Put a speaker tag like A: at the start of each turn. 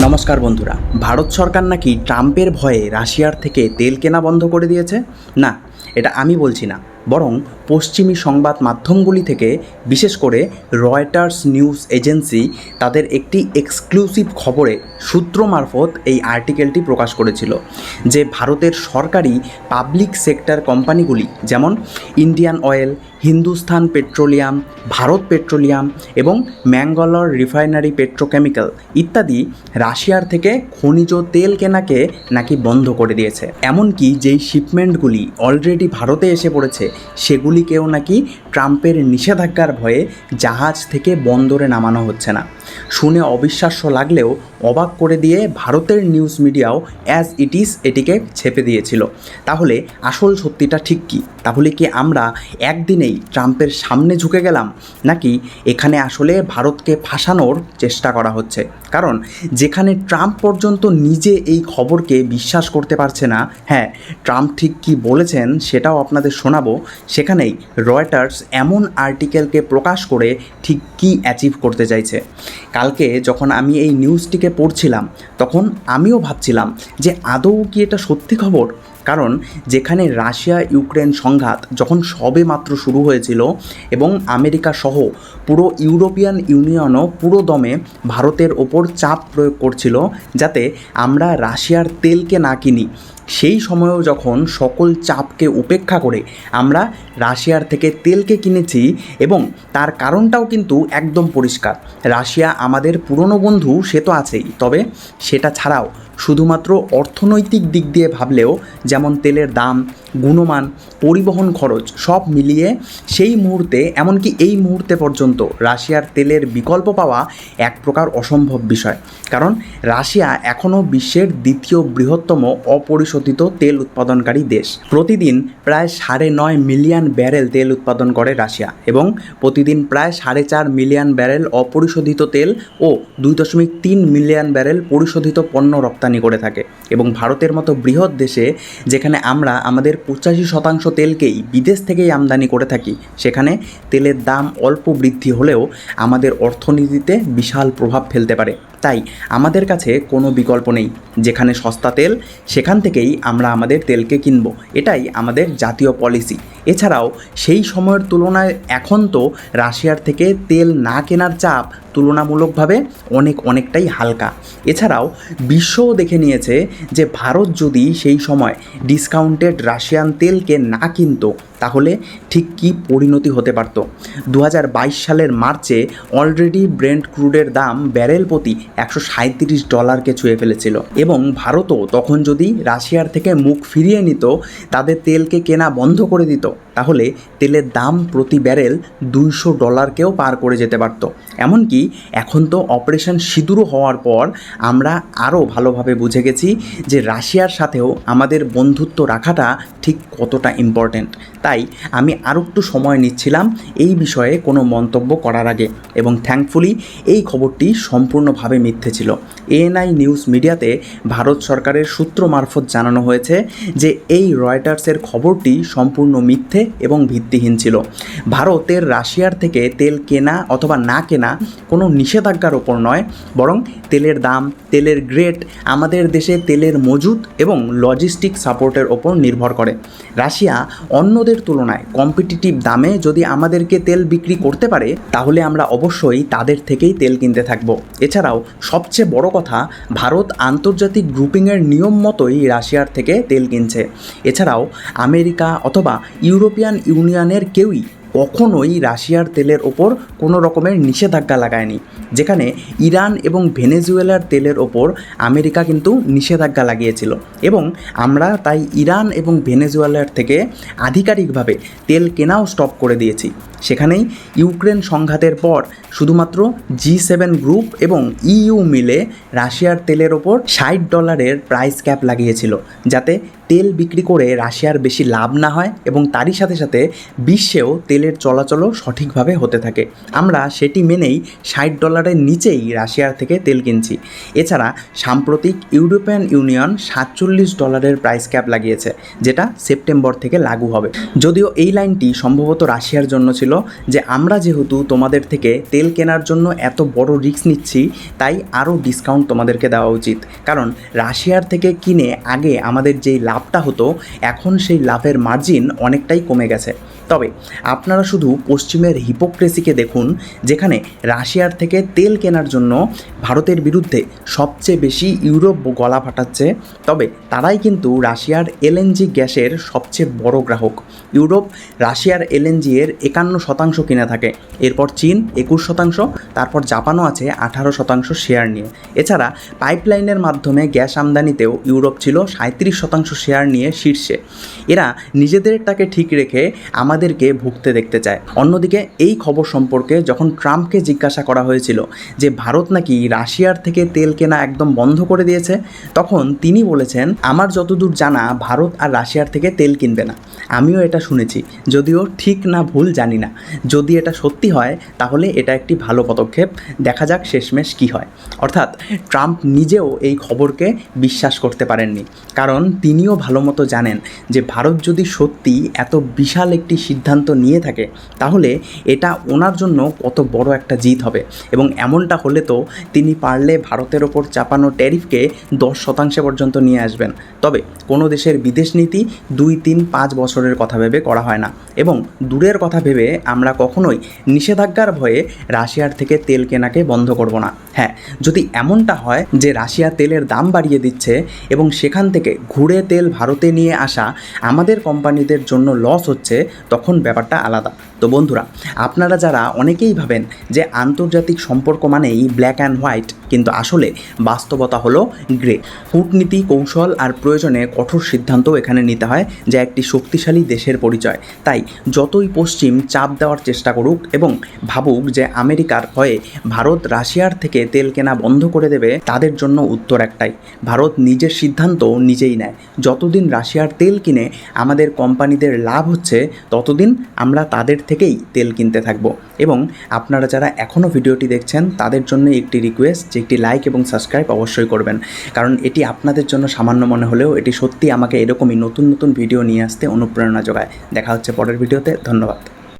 A: নমস্কার বন্ধুরা, ভারত সরকার নাকি ট্রাম্পের ভয়ে রাশিয়ার থেকে তেল কেনা বন্ধ করে দিয়েছে? না, এটা আমি বলছি না, বরং পশ্চিমী সংবাদ মাধ্যমগুলি থেকে, বিশেষ করে রয়টার্স নিউজ এজেন্সি, তাদের একটি এক্সক্লুসিভ খবরে সূত্র মারফত এই আর্টিকেলটি প্রকাশ করেছিল, যে ভারতের সরকারি পাবলিক সেক্টর কোম্পানিগুলি যেমন Indian Oil, Hindustan Petroleum, Bharat Petroleum এবং ম্যাঙ্গালোর রিফাইনারি পেট্রোকেমিক্যাল ইত্যাদি রাশিয়ার থেকে খনিজ তেল কেনাকে নাকি বন্ধ করে দিয়েছে। এমনকি যেই শিপমেন্টগুলি অলরেডি ভারতে এসে পড়েছে সেগুলিকেও নাকি ট্রাম্পের নিষেধাজ্ঞার ভয়ে জাহাজ থেকে বন্দরে নামানো হচ্ছে না। শুনে অবিশ্বাস্য লাগলেও অবাক করে দিয়ে ভারতের নিউজ মিডিয়াও অ্যাজ ইট ইজ এটিকে ছেপে দিয়েছিল। তাহলে আসল সত্যিটা ঠিক কী? তাহলে কি আমরা একদিনেই ট্রাম্পের সামনে ঝুঁকে গেলাম? নাকি এখানে আসলে ভারতকে ফাঁসানোর চেষ্টা করা হচ্ছে? কারণ যেখানে ট্রাম্প পর্যন্ত নিজে এই খবরকে বিশ্বাস করতে পারছে না হ্যাঁ ট্রাম্প ঠিক কী বলেছেন সেটাও আপনাদের শোনাবো। সেখানেই রয়টার্স এমন আর্টিকেলকে প্রকাশ করে ঠিক কী অ্যাচিভ করতে চাইছে। কালকে যখন আমি এই নিউজটিকে পড়ছিলাম, তখন আমিও ভাবছিলাম যে আদৌ কি এটা সত্যি খবর? কারণ যেখানে রাশিয়া, ইউক্রেন সংঘাত যখন সবে মাত্র শুরু হয়েছিল এবং আমেরিকা সহ পুরো ইউরোপিয়ান ইউনিয়নও পুরো দমে ভারতের ওপর চাপ প্রয়োগ করছিল যাতে আমরা রাশিয়ার তেলকে না কিনি, সেই সময়েও যখন সকল চাপকে উপেক্ষা করে আমরা রাশিয়ার থেকে তেলকে কিনেছি এবং তার কারণটাও কিন্তু একদম পরিষ্কার। রাশিয়া আমাদের পুরনো বন্ধু সে তো আছেই, তবে সেটা ছাড়াও শুধুমাত্র অর্থনৈতিক দিক দিয়ে ভাবলেও যেমন তেলের দাম, গুণমান, পরিবহন খরচ সব মিলিয়ে সেই মুহূর্তে, এমনকি এই মুহূর্তে পর্যন্ত রাশিয়ার তেলের বিকল্প পাওয়া এক প্রকার অসম্ভব বিষয়। কারণ রাশিয়া এখনও বিশ্বের দ্বিতীয় বৃহত্তম অপরিশোধিত তেল উৎপাদনকারী দেশ। প্রতিদিন প্রায় সাড়ে নয় মিলিয়ন ব্যারেল তেল উৎপাদন করে রাশিয়া এবং প্রতিদিন প্রায় সাড়ে চার মিলিয়ন ব্যারেল অপরিশোধিত তেল ও দুই দশমিক তিন মিলিয়ন ব্যারেল পরিশোধিত পণ্য রপ্তানি করে থাকে। এবং ভারতের মতো বৃহৎ দেশে যেখানে আমরা আমাদের পঁচাশি শতাংশ তেলকেই বিদেশ থেকেই আমদানি করে থাকি, সেখানে তেলের দাম অল্প বৃদ্ধি হলেও আমাদের অর্থনীতিতে বিশাল প্রভাব ফেলতে পারে। তাই আমাদের কাছে কোনো বিকল্প নেই, যেখানে সস্তা তেল, সেখান থেকেই আমরা আমাদের তেলকে কিনব। এটাই আমাদের জাতীয় পলিসি। এছাড়াও সেই সময়ের তুলনায় এখন তো রাশিয়ার থেকে তেল না কেনার চাপ তুলনামূলকভাবে অনেক অনেকটাই হালকা। এছাড়াও বিশ্বও দেখে নিয়েছে যে ভারত যদি সেই সময় ডিসকাউন্টেড রাশিয়ান তেলকে না কিনতো, তাহলে ঠিক কী পরিণতি হতে পারত? দু হাজার বাইশ সালের মার্চে অলরেডি ব্রেন্ট ক্রুডের দাম ব্যারেল প্রতি একশো ডলারকে ছুঁয়ে ফেলেছিল। এবং ভারতও তখন যদি রাশিয়ার থেকে মুখ ফিরিয়ে নিত, তাদের তেলকে কেনা বন্ধ করে দিত। তাহলে তেলের দাম প্রতি ব্যারেল দুইশো ডলারকেও পার করে যেতে পারত। এমনকি এখন তো অপারেশন সিঁদুরও হওয়ার পর আমরা আরও ভালোভাবে বুঝে গেছি যে রাশিয়ার সাথেও আমাদের বন্ধুত্ব রাখাটা ঠিক কতটা ইম্পর্ট্যান্ট তাই আমি আরও একটু সময় নিচ্ছিলাম এই বিষয়ে কোনো মন্তব্য করার আগে এবং থ্যাঙ্কফুলি এই খবরটি সম্পূর্ণভাবে মিথ্যে ছিল। এএনআই নিউজ মিডিয়াতে ভারত সরকারের সূত্র মারফত জানানো হয়েছে যে এই রয়টার্সের খবরটি সম্পূর্ণ মিথ্যে এবং ভিত্তিহীন ছিল। ভারতের রাশিয়ার থেকে তেল কেনা অথবা না কেনা কোনো নিষেধাজ্ঞার ওপর নয়, বরং তেলের দাম, তেলের গ্রেড আমাদের দেশে তেলের মজুত এবং লজিস্টিক সাপোর্টের ওপর নির্ভর করে। রাশিয়া অন্যদের তুলনায় কম্পিটিটিভ দামে যদি আমাদেরকে তেল বিক্রি করতে পারে, তাহলে আমরা অবশ্যই তাদের থেকেই তেল কিনতে থাকব। এছাড়াও সবচেয়ে বড় কথা, ভারত আন্তর্জাতিক গ্রুপিংয়ের নিয়ম মতোই রাশিয়ার থেকে তেল কিনছে। এছাড়াও আমেরিকা অথবা ইউরোপিয়ান ইউনিয়নের কেউই কখনোই রাশিয়ার তেলের ওপর কোনো রকমের নিষেধাজ্ঞা লাগায়নি, যেখানে ইরান এবং ভেনেজুয়েলার তেলের ওপর আমেরিকা কিন্তু নিষেধাজ্ঞা লাগিয়েছিল এবং আমরা তাই ইরান এবং ভেনেজুয়েলার থেকে আধিকারিকভাবে তেল কেনাও স্টপ করে দিয়েছি। সেখানেই ইউক্রেন সংঘাতের পর শুধুমাত্র জি সেভেন গ্রুপ এবং ইইউ মিলে রাশিয়ার তেলের ওপর ষাট ডলারের প্রাইস ক্যাপ লাগিয়েছিল, যাতে তেল বিক্রি করে রাশিয়ার বেশি লাভ না হয় এবং তারই সাথে সাথে বিশ্বেও তেলের চলাচলও সঠিকভাবে হতে থাকে। আমরা সেটি মেনেই ষাট ডলারের নিচেই রাশিয়ার থেকে তেল কিনছি। এছাড়া সাম্প্রতিক ইউরোপিয়ান ইউনিয়ন সাতচল্লিশ ডলারের প্রাইস ক্যাপ লাগিয়েছে, যেটা সেপ্টেম্বর থেকে লাগু হবে। যদিও এই লাইনটি সম্ভবত রাশিয়ার জন্য ছিল যে আমরা যেহেতু তোমাদের থেকে তেল কেনার জন্য এত বড় রিস্ক নিচ্ছি, তাই আরও ডিসকাউন্ট তোমাদেরকে দেওয়া উচিত। কারণ রাশিয়ার থেকে কিনে আগে আমাদের যেই লাভটা হতো এখন সেই লাভের মার্জিন অনেকটাই কমে গেছে। তবে আপনারা শুধু পশ্চিমের হিপোক্রেসিকে দেখুন, যেখানে রাশিয়ার থেকে তেল কেনার জন্য ভারতের বিরুদ্ধে সবচেয়ে বেশি ইউরোপ গলা ফাটাচ্ছে। তবে তারাই কিন্তু রাশিয়ার এলএনজি গ্যাসের সবচেয়ে বড় গ্রাহক। ইউরোপ রাশিয়ার এলএনজি এর একান্ন শতাংশ কিনে থাকে। এরপর চীন একুশ শতাংশ, তারপর জাপানও আছে আঠারো শতাংশ শেয়ার নিয়ে। এছাড়া পাইপলাইনের মাধ্যমে গ্যাস আমদানিতেও ইউরোপ ছিল সাঁত্রিশ শতাংশ শেয়ার নিয়ে শীর্ষে। এরা নিজেদেরটাকে ঠিক রেখে আমাদেরকে ভুগতে দেখতে চায়। অন্যদিকে, এই খবর সম্পর্কে যখন ট্রাম্পকে জিজ্ঞাসা করা হয়েছিল যে ভারত নাকি রাশিয়ার থেকে তেল কেনা একদম বন্ধ করে দিয়েছে, তখন তিনি বলেছেন, আমার যতদূর জানা, ভারত আর রাশিয়ার থেকে তেল কিনবে না। আমিও এটা শুনেছি। যদিও ঠিক না, ভুল জানি না। যদি এটা সত্যি হয়, তাহলে এটা একটি ভালো পদক্ষেপ। দেখা যাক শেষমেশ কী হয়। অর্থাৎ, ট্রাম্প নিজেও এই খবরকে বিশ্বাস করতে পারেননি। কারণ তিনিও ভালো মতো জানেন যে ভারত যদি সত্যি এত বিশাল একটি সিদ্ধান্ত নিয়ে থাকে, তাহলে এটা ওনার জন্য কত বড় একটা জিত হবে। এবং এমনটা হলে তো তিনি পারলে ভারতের ওপর চাপানো ট্যারিফকে দশ শতাংশে পর্যন্ত নিয়ে আসবেন। তবে কোনো দেশের বিদেশ নীতি দুই, তিন, পাঁচ বছরের কথা ভেবে করা হয় না। এবং দূরের কথা ভেবে আমরা কখনোই নিষেধাজ্ঞার ভয়ে রাশিয়ার থেকে তেল কেনাকে বন্ধ করব না। হ্যাঁ যদি এমনটা হয় যে রাশিয়া তেলের দাম বাড়িয়ে দিচ্ছে এবং সেখান থেকে ঘুরে তেল ভারতে নিয়ে আসা আমাদের কোম্পানিদের জন্য লস হচ্ছে তখন ব্যাপারটা আলাদা। তো বন্ধুরা, আপনারা যারা অনেকেই ভাবেন যে আন্তর্জাতিক সম্পর্ক মানেই ব্ল্যাক অ্যান্ড হোয়াইট কিন্তু আসলে বাস্তবতা হলো গ্রে। কূটনীতি, কৌশল আর প্রয়োজনে কঠোর সিদ্ধান্তও এখানে নিতে হয় যা একটি শক্তিশালী দেশের পরিচয়। তাই যতই পশ্চিম চাপ দেওয়ার চেষ্টা করুক এবং ভাবুক যে আমেরিকার হয়ে ভারত রাশিয়ার থেকে তেল কেনা বন্ধ করে দেবে, তাদের জন্য উত্তর একটাই। ভারত নিজের সিদ্ধান্ত নিজেই নেয়। যতদিন রাশিয়ার তেল কিনে আমাদের কোম্পানিদের লাভ হচ্ছে, ততদিন আমরা তাদের থেকেই তেল কিনতে থাকব। এবং আপনারা যারা এখনও ভিডিওটি দেখছেন, তাদের জন্য একটি রিকোয়েস্ট যে একটি লাইক এবং সাবস্ক্রাইব অবশ্যই করবেন। কারণ এটি আপনাদের জন্য সামান্য মনে হলেও এটি সত্যি আমাকে এরকমই নতুন নতুন ভিডিও নিয়ে আসতে অনুপ্রেরণা যোগায়। দেখা হচ্ছে পরের ভিডিওতে ধন্যবাদ।